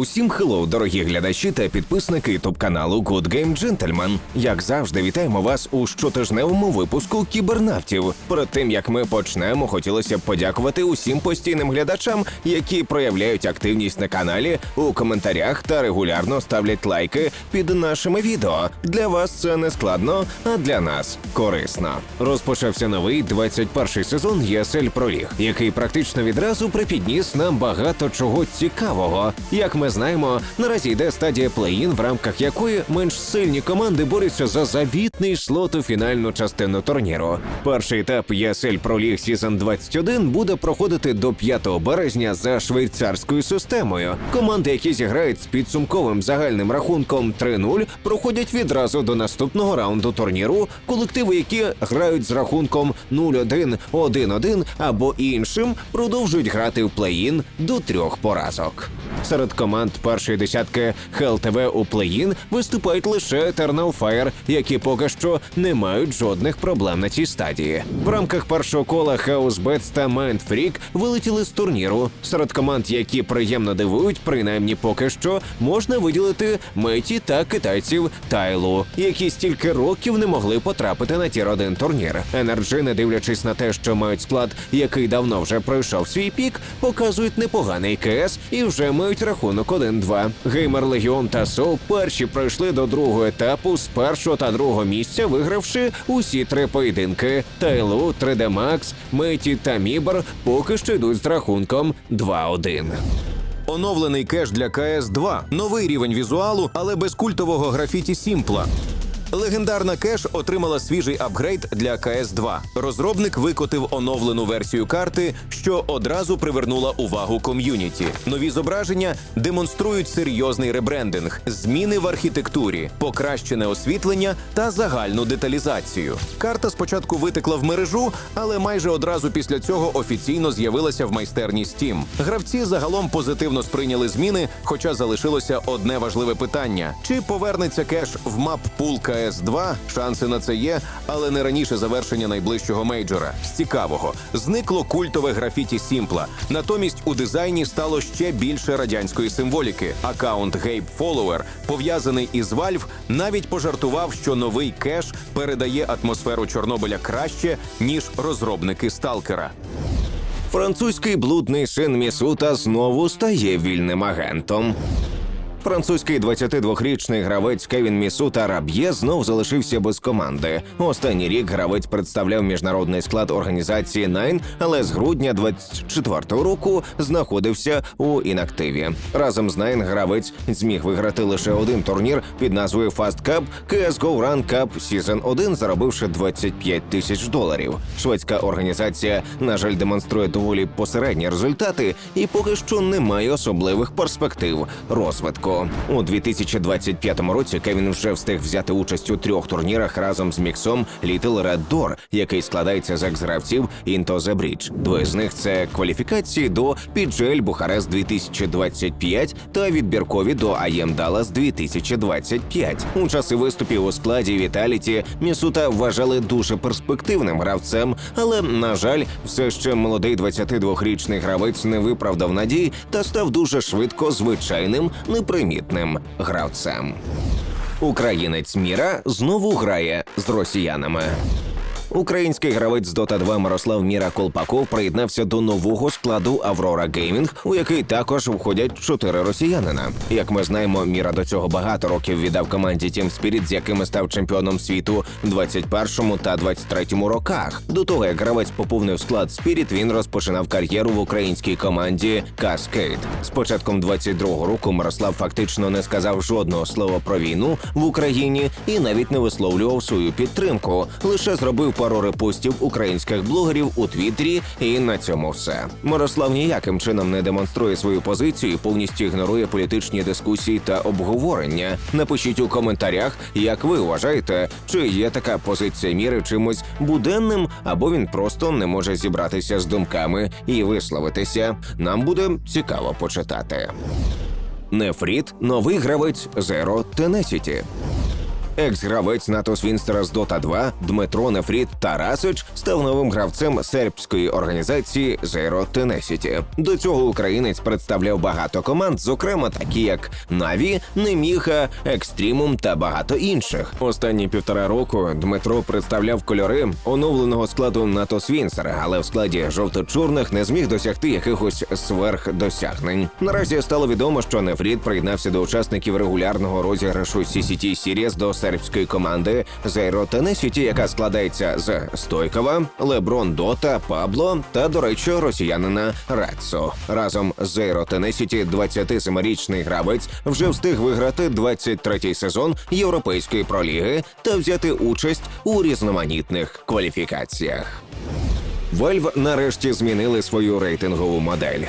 Усім хеллоу, дорогі глядачі та підписники ютуб каналу Good Game Gentleman. Як завжди, вітаємо вас у щотижневому випуску кібернавтів. Перед тим як ми почнемо, хотілося б подякувати усім постійним глядачам, які проявляють активність на каналі у коментарях та регулярно ставлять лайки під нашими відео. Для вас це не складно, а для нас корисно. Розпочався новий 21-й сезон Pro League, який практично відразу припідніс нам багато чого цікавого. Як ми знаємо, наразі йде стадія плей-ін, в рамках якої менш сильні команди борються за завітний слот у фінальну частину турніру. Перший етап Pro League Season 21 буде проходити до 5 березня за швейцарською системою. Команди, які зіграють з підсумковим загальним рахунком 3-0, проходять відразу до наступного раунду турніру. Колективи, які грають з рахунком 0-1, 1-1 або іншим, продовжують грати в плей-ін до трьох поразок. Серед команд першої десятки ХЛТВ у плей-ін виступають лише Eternal Fire, які поки що не мають жодних проблем на цій стадії. В рамках першого кола House Bets та Mind Freak вилетіли з турніру. Серед команд, які приємно дивують, принаймні поки що можна виділити меті та китайців Тайлу, які стільки років не могли потрапити на тір 1 турнір. Енерджі, не дивлячись на те, що мають склад, який давно вже пройшов свій пік, показують непоганий КС і вже мають рахунок 1-2. Геймер Легіон та Соу перші пройшли до другого етапу з першого та другого місця, вигравши усі три поєдинки. Тайлу, 3D Max, Меті та Мібер поки що йдуть з рахунком 2-1. Оновлений кеш для КС 2 новий рівень візуалу, але без культового графіті Сімпла. Легендарна кеш отримала свіжий апгрейд для КС 2 Розробник викотив оновлену версію карти, що одразу привернула увагу ком'юніті. Нові зображення демонструють серйозний ребрендинг, зміни в архітектурі, покращене освітлення та загальну деталізацію. Карта спочатку витекла в мережу, але майже одразу після цього офіційно з'явилася в майстерні Steam. Гравці загалом позитивно сприйняли зміни, хоча залишилося одне важливе питання: чи повернеться кеш в мап пул КС 2 Шанси на це є, але не раніше завершення найближчого мейджора. З цікавого зникло культове графіті Сімпла. Натомість у дизайні стало ще більше радянської символіки. Акаунт Гейб Follower, пов'язаний із Valve, навіть пожартував, що новий кеш передає атмосферу Чорнобиля краще ніж розробники Сталкера. Французький блудний син Місута знову стає вільним агентом. Французький 22-річний гравець Кевін Місута Раб'є знов залишився без команди. Останній рік гравець представляв міжнародний склад організації Nine, але з грудня 24-го року знаходився у інактиві. Разом з Nine гравець зміг виграти лише один турнір під назвою Fast Cup CSGO Run Cup Season 1, заробивши 25 тисяч доларів. Шведська організація, на жаль, демонструє доволі посередні результати і поки що не має особливих перспектив розвитку. У 2025 році Кевін вже встиг взяти участь у трьох турнірах разом з міксом Little Red Door, який складається з екс-гравців Into the Bridge. Двоє з них це кваліфікації до PGL Бухарест 2025 та відбіркові до IM Dallas 2025. У часи виступів у складі Віталіті Місута вважали дуже перспективним гравцем, але на жаль, все ще молодий 22-річний гравець не виправдав надій та став дуже швидко звичайним непримітним гравцем. Українець Міра знову грає з росіянами. Український гравець з Dota 2 Мирослав Міра Колпаков приєднався до нового складу Аврора Геймінг, у який також входять чотири росіянина. Як ми знаємо, Міра до цього багато років віддав команді Team Spirit, з якими став чемпіоном світу в 21-му та 23-му роках. До того як гравець поповнив склад Spirit, він розпочинав кар'єру в українській команді Cascade. З початком 22-го року Мирослав фактично не сказав жодного слова про війну в Україні і навіть не висловлював свою підтримку. Лише зробив пару репостів українських блогерів у Твіттері, і на цьому все. Мирослав ніяким чином не демонструє свою позицію, і повністю ігнорує політичні дискусії та обговорення. Напишіть у коментарях, як ви вважаєте, чи є така позиція міри чимось буденним, або він просто не може зібратися з думками і висловитися. Нам буде цікаво почитати. Нефріт новий гравець Zero Tenacity. Екс-гравець НАТО Свінстера з Дота 2 Дмитро Нефріт Тарасич став новим гравцем сербської організації Zero Tenacity. До цього українець представляв багато команд, зокрема такі як Наві, Неміха, Екстрімум та багато інших. Останні півтора року Дмитро представляв кольори оновленого складу НАТО Свінсера, але в складі жовто-чорних не зміг досягти якихось сверхдосягнень. Наразі стало відомо, що Нефріт приєднався до учасників регулярного розіграшу CCT Series до сербської команди Zero Tenacity, яка складається з Стойкова, Леброн Дота, Пабло та, до речі, росіянина Рацо. Разом з Zero Tenacity 27-річний гравець вже встиг виграти 23-й сезон Європейської проліги та взяти участь у різноманітних кваліфікаціях. Valve нарешті змінили свою рейтингову модель.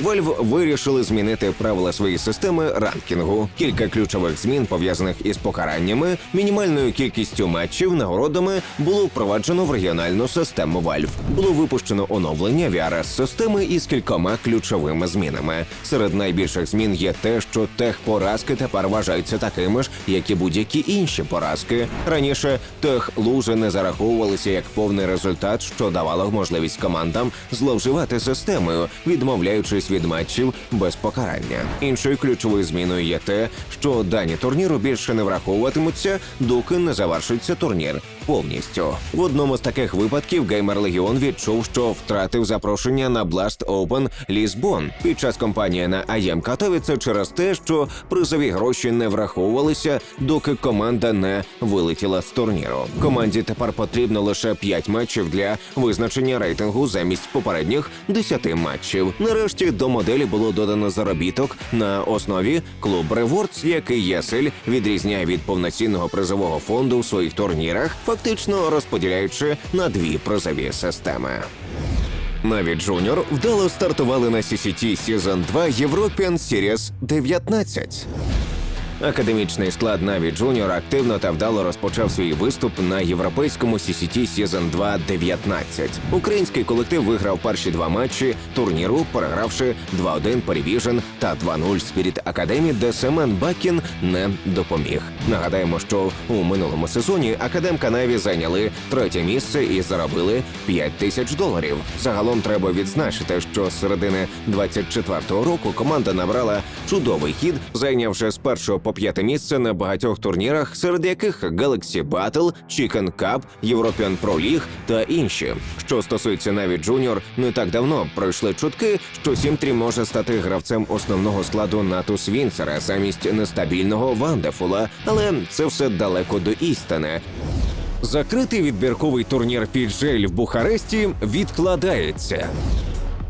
Valve вирішили змінити правила своєї системи ранкінгу. Кілька ключових змін пов'язаних із покараннями, мінімальною кількістю матчів, нагородами було впроваджено в регіональну систему Valve. Було випущено оновлення VRS системи із кількома ключовими змінами. Серед найбільших змін є те, що техпоразки тепер вважаються такими ж, як і будь-які інші поразки. Раніше техлузи не зараховувалися як повний результат, що давало можливість командам зловживати системою, відмовляючись від матчів без покарання. Іншою ключовою зміною є те, що дані турніру більше не враховуватимуться, доки не завершиться турнір повністю. В одному з таких випадків Геймер Легіон відчув, що втратив запрошення на Blast Open Лісбон під час кампанії на АЄМ Катовіце через те, що призові гроші не враховувалися, доки команда не вилетіла з турніру. Команді тепер потрібно лише 5 матчів для визначення рейтингу замість попередніх 10 матчів. Нарешті до моделі було додано заробіток на основі клуб Rewards, який ЄСЛ відрізняє від повноцінного призового фонду в своїх турнірах, фактично розподіляючи на дві призові системи. Навіть Junior вдало стартували на CCT Season 2 European Series 19. Академічний склад Наві Junior активно та вдало розпочав свій виступ на європейському CCT Season 2 19. Український колектив виграв перші два матчі турніру, перегравши 2-1 Перевіжен та 2-0 Spirit Academy, де Семен Бакін не допоміг. Нагадаємо, що у минулому сезоні академка Наві зайняли третє місце і заробили 5 тисяч доларів. Загалом треба відзначити, що з середини 24-го року команда набрала чудовий хід, зайнявши з першого по п'яте місце на багатьох турнірах, серед яких Galaxy Battle, Chicken Cup, European Pro League та інші. Що стосується навіть Junior, не так давно пройшли чутки, що Сімтрі може стати гравцем основного складу НАТО Свінцера замість нестабільного Вандефула, але це все далеко до істини. Закритий відбірковий турнір Піджель в Бухаресті відкладається.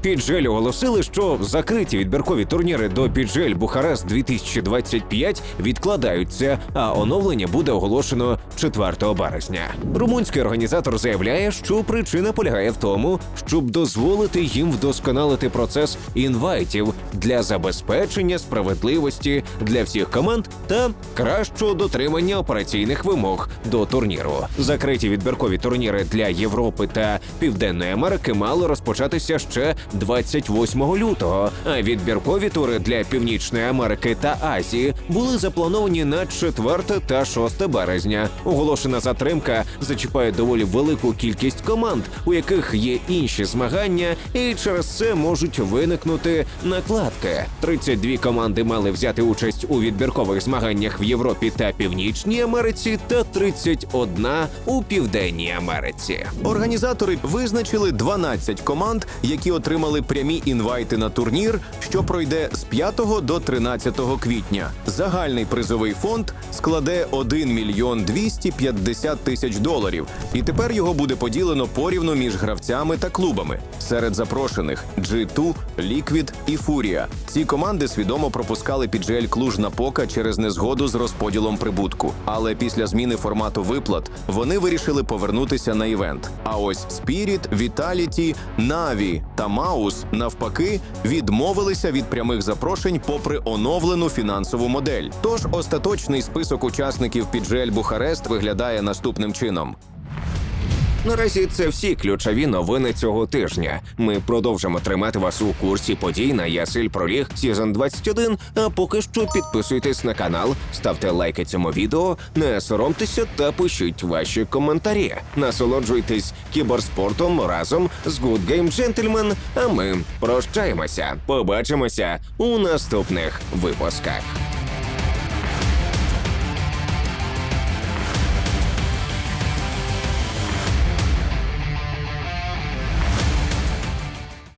Піджель оголосили, що закриті відбіркові турніри до Піджель Бухарест 2025 відкладаються, а оновлення буде оголошено 4 березня. Румунський організатор заявляє, що причина полягає в тому, щоб дозволити їм вдосконалити процес інвайтів для забезпечення справедливості для всіх команд та кращого дотримання операційних вимог до турніру. Закриті відбіркові турніри для Європи та Південної Америки мали розпочатися ще 28 лютого. А відбіркові тури для Північної Америки та Азії були заплановані на 4 та 6 березня. Оголошена затримка зачіпає доволі велику кількість команд, у яких є інші змагання, і через це можуть виникнути накладки. 32 команди мали взяти участь у відбіркових змаганнях в Європі та Північній Америці, та 31 у Південній Америці. Організатори визначили 12 команд, які отримали прямі інвайти на турнір, що пройде з 5 до 13 квітня. Загальний призовий фонд складе 1 мільйон 250 тисяч доларів, і тепер його буде поділено порівну між гравцями та клубами. Серед запрошених G2, Liquid і Фурія. Ці команди свідомо пропускали піджель клуж на пока через незгоду з розподілом прибутку. Але після зміни формату виплат вони вирішили повернутися на івент. А ось Spirit, Vitality, Na'Vi та Маус навпаки відмовилися від прямих запрошень попри оновлену фінансову модель. Тож остаточний список учасників піджель Бухарест виглядає наступним чином. Наразі це всі ключові новини цього тижня. Ми продовжимо тримати вас у курсі подій на Ясель Проліг Сізон 21, А поки що підписуйтесь на канал, ставте лайки цьому відео, не соромтеся та пишіть ваші коментарі. Насолоджуйтесь кіберспортом разом з Good Game Gentleman, А ми прощаємося. Побачимося у наступних випусках.